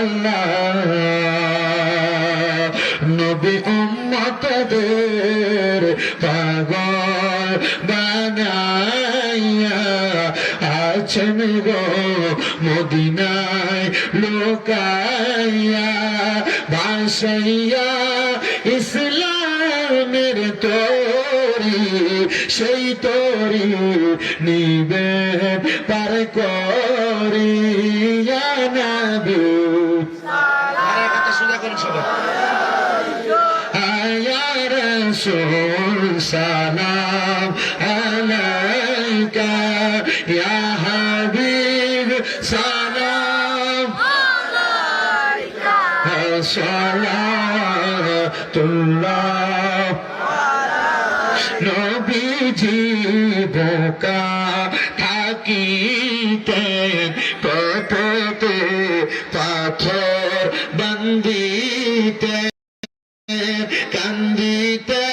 আল্লাহ। নবী উম্মতদের পাগল বানাইয়া আছেন গো মদিনায় লোকাইয়া ভাসাইয়া ইসলাম সেই তরি নিবে পার করিয়া নাবি। আয়া রসুল সালাম আলাইকা ইয়া হাবিব সালাম। আলাইকা। সালাম তুল্লাহ নবী জীবকা থাকিতে কততে পাথর বন্দিতে কান্দিতে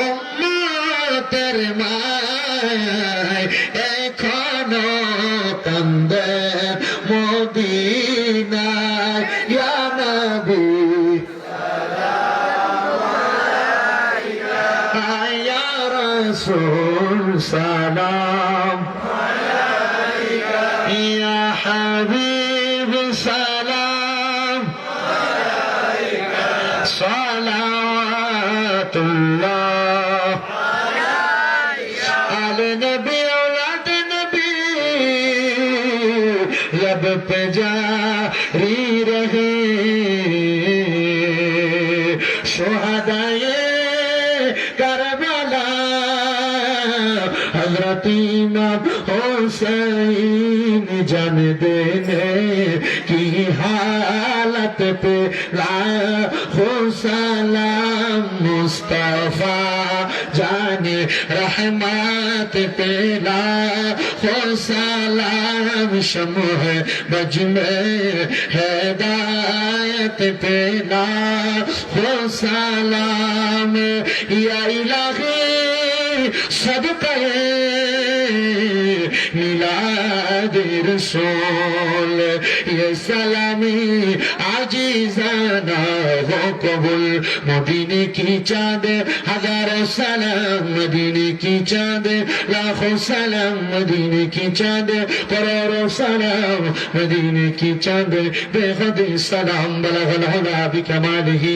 উম্মতের মায় এখনও কান্দে মদিনা الرسول سلام يا حبيب سلام صلوات الله على نبي أولاد النبي يا بجاري हजरत इमाम हुसैन जन देने की हालत पे लाखो सलाम मुस्तफा जाने रहमत पे लाखो सलाम शमुह बज में हिदायत पे लाखो सलाम या इलाही সদকায় মিলাদের সোল ইয়ে সালামি আজি জানা হো কবুল। মদিনে কি চাঁদ? হাজারো সালাম। মদিনে কি চাঁদ? লাখো সালাম। মদিনে কি চাঁদ? করোড়ো সালাম। মদিনে কি চাঁদ? বেহদে সালাম। বলা হল বিকমালিহি